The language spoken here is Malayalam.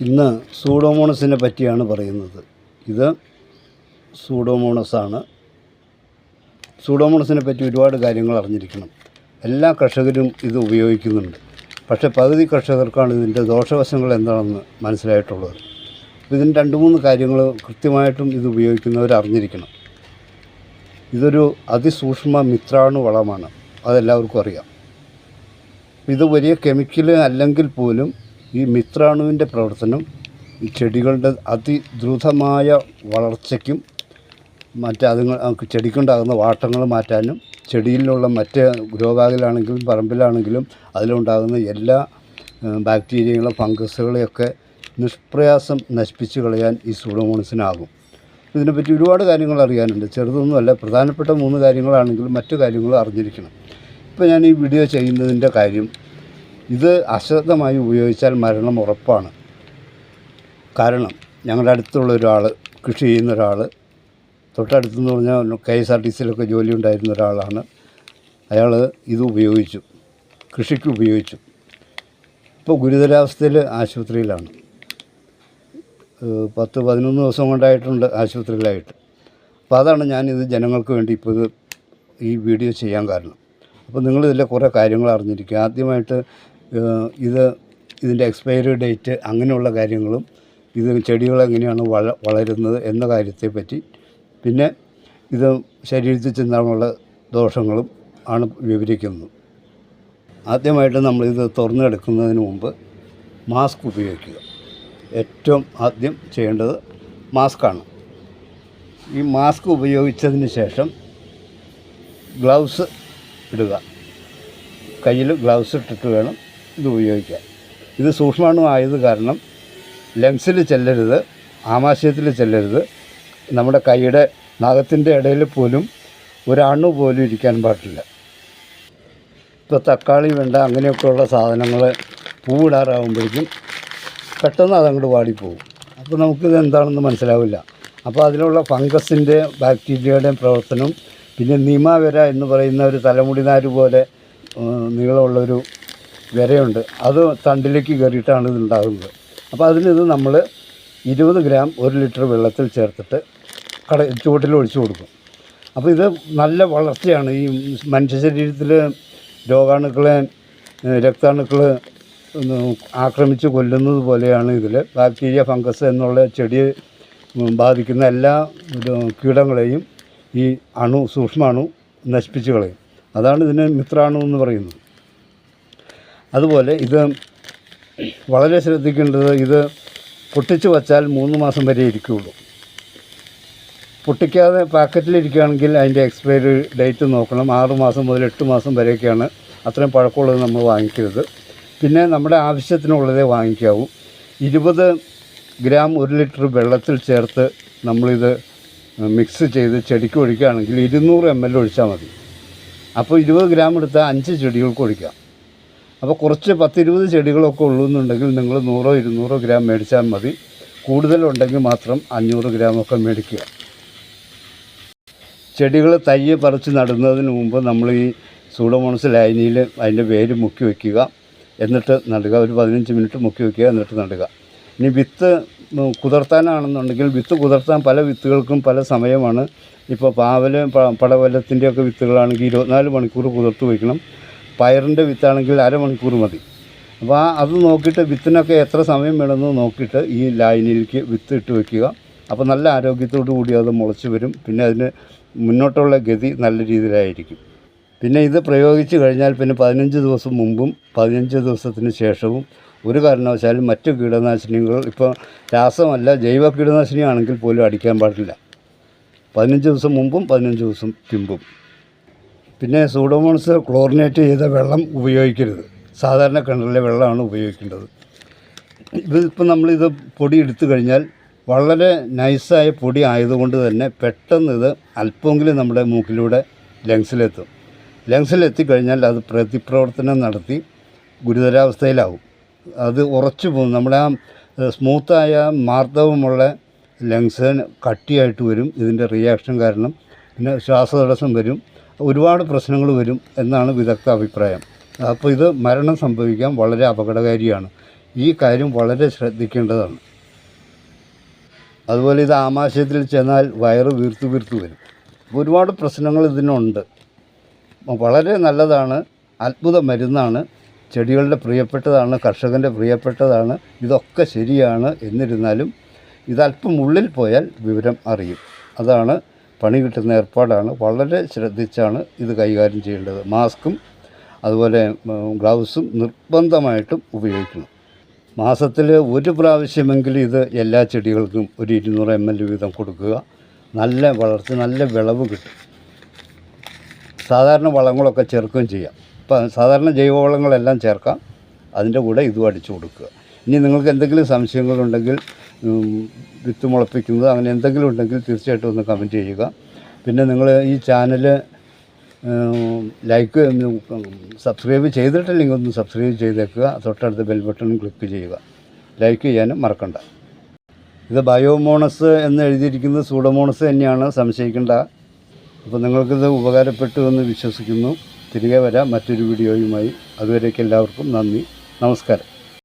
ഇന്ന് സൂഡോമോണസിനെ പറ്റിയാണ് പറയുന്നത്. ഇത് സൂഡോമോണസാണ്. സൂഡോമോണസിനെ പറ്റി ഒരുപാട് കാര്യങ്ങൾ അറിഞ്ഞിരിക്കണം. എല്ലാ കർഷകരും ഇത് ഉപയോഗിക്കുന്നുണ്ട്. പക്ഷേ പകുതി കർഷകർക്കാണ് ഇതിന്റെ ദോഷവശങ്ങൾ എന്താണെന്ന് മനസ്സിലായിട്ടുള്ളത്. ഇതിന് രണ്ട് മൂന്ന് കാര്യങ്ങൾ കൃത്യമായിട്ടും ഇത് ഉപയോഗിക്കുന്നവർ അറിഞ്ഞിരിക്കണം. ഇതൊരു അതിസൂക്ഷ്മ മിത്രാണു വളമാണ് അതെല്ലാവർക്കും അറിയാം. ഇത് വലിയ കെമിക്കൽ അല്ലെങ്കിൽ പോലും ഈ മിത്രാണുവിന്റെ പ്രവർത്തനം ഈ ചെടികളുടെ അതിദ്രുതമായ വളർച്ചയ്ക്കും മറ്റ് അതുങ്ങൾ ചെടിക്കുണ്ടാകുന്ന വാട്ടങ്ങൾ മാറ്റാനും ചെടിയിലുള്ള മറ്റ് ഗ്രോബാഗിലാണെങ്കിലും പറമ്പിലാണെങ്കിലും അതിലുണ്ടാകുന്ന എല്ലാ ബാക്ടീരിയകളും ഫംഗസുകളെയൊക്കെ നിഷ്പ്രയാസം നശിപ്പിച്ച് കളയാൻ ഈ സൂഡോമോണസിനാകും. ഇതിനെപ്പറ്റി ഒരുപാട് കാര്യങ്ങൾ അറിയാനുണ്ട്. ചെറുതൊന്നുമല്ല പ്രധാനപ്പെട്ട മൂന്ന് കാര്യങ്ങളാണെങ്കിലും മറ്റു കാര്യങ്ങളും അറിഞ്ഞിരിക്കണം. ഇപ്പോൾ ഞാൻ ഈ വീഡിയോ ചെയ്യുന്നതിന്റെ കാര്യം ഇത് അശ്രദ്ധമായി ഉപയോഗിച്ചാൽ മരണം ഉറപ്പാണ്. കാരണം ഞങ്ങളുടെ അടുത്തുള്ള ഒരാൾ കൃഷി ചെയ്യുന്ന ഒരാൾ തൊട്ടടുത്തെന്ന് പറഞ്ഞാൽ കെ എസ് ആർ ടി സിയിലൊക്കെ ജോലി ഉണ്ടായിരുന്ന ഒരാളാണ്. അയാൾ ഇത് ഉപയോഗിച്ചു കൃഷിക്ക് ഉപയോഗിച്ചു. ഇപ്പോൾ ഗുരുതരാവസ്ഥയിൽ ആശുപത്രിയിലാണ്. പത്ത് പതിനൊന്ന് ദിവസം കൊണ്ടായിട്ടുണ്ട് ആശുപത്രിയിലായിട്ട്. അപ്പോൾ അതാണ് ഞാനിത് ജനങ്ങൾക്ക് വേണ്ടി ഇപ്പോൾ ഇത് ഈ വീഡിയോ ചെയ്യാൻ കാരണം. അപ്പോൾ നിങ്ങൾ ഇതിലെ കുറേ കാര്യങ്ങൾ അറിഞ്ഞിരിക്കുക. ആദ്യമായിട്ട് ഇത് ഇതിന്റെ എക്സ്പയറി ഡേറ്റ് അങ്ങനെയുള്ള കാര്യങ്ങളും ഇത് ചെടികൾ എങ്ങനെയാണ് വള വളരുന്നത് എന്ന കാര്യത്തെപ്പറ്റി പിന്നെ ഇത് ശരീരത്തിൽ ചെന്നാണുള്ള ദോഷങ്ങളും ആണ് വിവരിക്കുന്നത്. ആദ്യമായിട്ട് നമ്മളിത് തുറന്നെടുക്കുന്നതിന് മുമ്പ് മാസ്ക് ഉപയോഗിക്കുക. ഏറ്റവും ആദ്യം ചെയ്യേണ്ടത് മാസ്കാണ് ഈ മാസ്ക് ഉപയോഗിച്ചതിന് ശേഷം ഗ്ലൗസ് ഇടുക. കയ്യിൽ ഗ്ലൗസ് ഇട്ടിട്ട് വേണം ഇത് ഉപയോഗിക്കാം. ഇത് സൂക്ഷ്മാണു ആയത് കാരണം ലങ്സിൽ ചെല്ലരുത് ആമാശയത്തിൽ ചെല്ലരുത്. നമ്മുടെ കൈയുടെ നഖത്തിന്റെ ഇടയിൽ പോലും ഒരണു പോലും ഇരിക്കാൻ പാടില്ല. ഇപ്പോൾ തക്കാളി വെണ്ട അങ്ങനെയൊക്കെയുള്ള സാധനങ്ങൾ പൂവിടാറാകുമ്പോഴേക്കും പെട്ടെന്ന് അതങ്ങോട്ട് വാടിപ്പോവും അപ്പോൾ നമുക്കിത് എന്താണെന്ന് മനസ്സിലാവില്ല. അപ്പോൾ അതിലുള്ള ഫംഗസിന്റെ ബാക്ടീരിയയുടെയും പ്രവർത്തനം പിന്നെ നിമാവര എന്ന് പറയുന്ന ഒരു തലമുടി നാര് പോലെ നീളമുള്ളൊരു വിരയുണ്ട്. അത് തണ്ടിലേക്ക് കയറിയിട്ടാണ് ഇത് ഉണ്ടാകുന്നത്. അപ്പോൾ അതിനിത് നമ്മൾ ഇരുപത് ഗ്രാം ഒരു ലിറ്റർ വെള്ളത്തിൽ ചേർത്തിട്ട് കട ചുവട്ടിൽ ഒഴിച്ചു കൊടുക്കും. അപ്പോൾ ഇത് നല്ല വളർച്ചയാണ്. ഈ മനുഷ്യ ശരീരത്തിൽ രോഗാണുക്കളെ രക്താണുക്കൾ ആക്രമിച്ച് കൊല്ലുന്നത് പോലെയാണ് ഇതിൽ. ബാക്ടീരിയ ഫംഗസ് എന്നുള്ള ചെടിയെ ബാധിക്കുന്ന എല്ലാ കീടങ്ങളെയും ഈ അണു സൂക്ഷ്മാണു നശിപ്പിച്ച് കളയും. അതാണ് ഇതിന് മിത്രാണു എന്ന് പറയുന്നത്. അതുപോലെ ഇത് വളരെ ശ്രദ്ധിക്കേണ്ടത് ഇത് പൊട്ടിച്ച് വച്ചാൽ മൂന്ന് മാസം വരെ ഇരിക്കുകയുള്ളൂ പൊട്ടിക്കാതെ പാക്കറ്റിലിരിക്കുകയാണെങ്കിൽ അതിന്റെ എക്സ്പയറി ഡേറ്റ് നോക്കണം. ആറ് മാസം മുതൽ എട്ട് മാസം വരെയൊക്കെയാണ് അത്രയും പഴക്കമുള്ളത് നമ്മൾ വാങ്ങിക്കരുത്. പിന്നെ നമ്മുടെ ആവശ്യത്തിനുള്ളതേ വാങ്ങിക്കാവൂ. ഇരുപത് ഗ്രാം ഒരു ലിറ്റർ വെള്ളത്തിൽ ചേർത്ത് നമ്മളിത് മിക്സ് ചെയ്ത് ചെടിക്ക് ഒഴിക്കുകയാണെങ്കിൽ ഇരുന്നൂറ് എം എൽ ഒഴിച്ചാൽ മതി. അപ്പോൾ ഇരുപത് ഗ്രാം എടുത്താൽ അഞ്ച് ചെടികൾക്ക് ഒഴിക്കാം. അപ്പോൾ കുറച്ച് പത്തിരുപത് ചെടികളൊക്കെ ഉള്ളൂ എന്നുണ്ടെങ്കിൽ നിങ്ങൾ നൂറോ ഇരുന്നൂറോ ഗ്രാം മേടിച്ചാൽ മതി. കൂടുതലുണ്ടെങ്കിൽ മാത്രം അഞ്ഞൂറ് ഗ്രാമൊക്കെ മേടിക്കുക. ചെടികൾ തയ്യ് പറിച്ച് നടുന്നതിന് മുമ്പ് നമ്മൾ ഈ സൂഡോമോണസ് ലൈനിയിൽ അതിന്റെ വേര് മുക്കി വയ്ക്കുക എന്നിട്ട് നടുക. ഒരു പതിനഞ്ച് മിനിറ്റ് മുക്കി വയ്ക്കുക എന്നിട്ട് നടുക. ഇനി വിത്ത് കുതിർത്താനാണെന്നുണ്ടെങ്കിൽ വിത്ത് കുതിർത്താൻ പല വിത്തുകൾക്കും പല സമയമാണ്. ഇപ്പോൾ പാവൽ പടവലത്തിന്റെയൊക്കെ വിത്തുകളാണെങ്കിൽ ഇരുപത്തിനാല് മണിക്കൂർ കുതിർത്ത് വയ്ക്കണം. പയറിന്റെ വിത്താണെങ്കിൽ അരമണിക്കൂർ മതി. അപ്പോൾ ആ അത് നോക്കിയിട്ട് വിത്തിനൊക്കെ എത്ര സമയം വേണമെന്ന് നോക്കിയിട്ട് ഈ ലൈനിലേക്ക് വിത്ത് ഇട്ട് വയ്ക്കുക അപ്പോൾ നല്ല ആരോഗ്യത്തോടു കൂടി അത് മുളച്ച് വരും. പിന്നെ അതിന് മുന്നോട്ടുള്ള ഗതി നല്ല രീതിയിലായിരിക്കും. പിന്നെ ഇത് പ്രയോഗിച്ച് കഴിഞ്ഞാൽ പിന്നെ പതിനഞ്ച് ദിവസം മുമ്പും പതിനഞ്ച് ദിവസത്തിന് ശേഷവും ഒരു കാരണവശാലും മറ്റു കീടനാശിനികൾ ഇപ്പോൾ രാസമല്ല ജൈവ കീടനാശിനി ആണെങ്കിൽ പോലും അടിക്കാൻ പാടില്ല. പതിനഞ്ച് ദിവസം മുമ്പും പതിനഞ്ച് ദിവസം പിമ്പും. പിന്നെ സൂഡോമോൺസ് ക്ലോറിനേറ്റ് ചെയ്ത വെള്ളം ഉപയോഗിക്കരുത്. സാധാരണ കിണറിലെ വെള്ളമാണ് ഉപയോഗിക്കേണ്ടത്. ഇതിപ്പോൾ നമ്മളിത് പൊടി എടുത്തു കഴിഞ്ഞാൽ വളരെ നൈസായ പൊടി ആയതുകൊണ്ട് തന്നെ പെട്ടെന്ന് ഇത് അല്പമെങ്കിലും നമ്മുടെ മൂക്കിലൂടെ ലങ്സിലെത്തും. ലങ്സിലെത്തിക്കഴിഞ്ഞാൽ അത് പ്രതിപ്രവർത്തനം നടത്തി ഗുരുതരാവസ്ഥയിലാവും. അത് ഉറച്ചു പോകും. നമ്മുടെ ആ സ്മൂത്തായ മാർദ്ദവമുള്ള ലങ്സിന് കട്ടിയായിട്ട് വരും. ഇതിന്റെ റിയാക്ഷൻ കാരണം പിന്നെ ശ്വാസതടസ്സം വരും. ഒരുപാട് പ്രശ്നങ്ങൾ വരും എന്നാണ് വിദഗ്ധ അഭിപ്രായം. അപ്പോൾ ഇത് മരണം സംഭവിക്കാൻ വളരെ അപകടകാരിയാണ്. ഈ കാര്യം വളരെ ശ്രദ്ധിക്കേണ്ടതാണ്. അതുപോലെ ഇത് ആമാശയത്തിൽ ചെന്നാൽ വയറ് വീർത്ത് വീർത്ത് വരും. ഒരുപാട് പ്രശ്നങ്ങൾ ഇതിനുണ്ട്. വളരെ നല്ലതാണ് അത്ഭുത മരുന്നാണ്. ചെടികളുടെ പ്രിയപ്പെട്ടതാണ് കർഷകന്റെ പ്രിയപ്പെട്ടതാണ്. ഇതൊക്കെ ശരിയാണ് എന്നിരുന്നാലും ഇതല്പം ഉള്ളിൽ പോയാൽ വിവരം അറിയും. അതാണ് പണി കിട്ടുന്ന ഏർപ്പാടാണ്. വളരെ ശ്രദ്ധിച്ചാണ് ഇത് കൈകാര്യം ചെയ്യേണ്ടത്. മാസ്കും അതുപോലെ ഗ്ലൗസും നിർബന്ധമായിട്ടും ഉപയോഗിക്കണം. മാസത്തിൽ ഒരു പ്രാവശ്യമെങ്കിലും ഇത് എല്ലാ ചെടികൾക്കും ഒരു ഇരുന്നൂറ് എം എൽ വീതം കൊടുക്കുക. നല്ല വളർച്ച നല്ല വിളവ് കിട്ടും. സാധാരണ വളങ്ങളൊക്കെ ചേർക്കുകയും ചെയ്യാം. ഇപ്പം സാധാരണ ജൈവവളങ്ങളെല്ലാം ചേർക്കാം. അതിന്റെ കൂടെ ഇതും അടിച്ചു കൊടുക്കുക. ഇനി നിങ്ങൾക്ക് എന്തെങ്കിലും സംശയങ്ങളുണ്ടെങ്കിൽ വിത്ത് മുളപ്പിക്കുന്നത് അങ്ങനെ എന്തെങ്കിലും ഉണ്ടെങ്കിൽ തീർച്ചയായിട്ടും ഒന്ന് കമന്റ് ചെയ്യുക. പിന്നെ നിങ്ങൾ ഈ ചാനൽ ലൈക്ക് സബ്സ്ക്രൈബ് ചെയ്തിട്ടില്ലെങ്കിൽ ഒന്ന് സബ്സ്ക്രൈബ് ചെയ്തേക്കുക. തൊട്ടടുത്ത ബെൽ ബട്ടൺ ക്ലിക്ക് ചെയ്യുക. ലൈക്ക് ചെയ്യാനും മറക്കണ്ട. ഇത് ബയോമോണസ് എന്ന് എഴുതിയിരിക്കുന്നത് സൂഡോമോണസ് തന്നെയാണ്. സംശയിക്കേണ്ട. അപ്പോൾ നിങ്ങൾക്കിത് ഉപകാരപ്പെട്ടു എന്ന് വിശ്വസിക്കുന്നു. തിരികെ വരാം മറ്റൊരു വീഡിയോയുമായി അതുവരേക്ക് എല്ലാവർക്കും നന്ദി. നമസ്കാരം.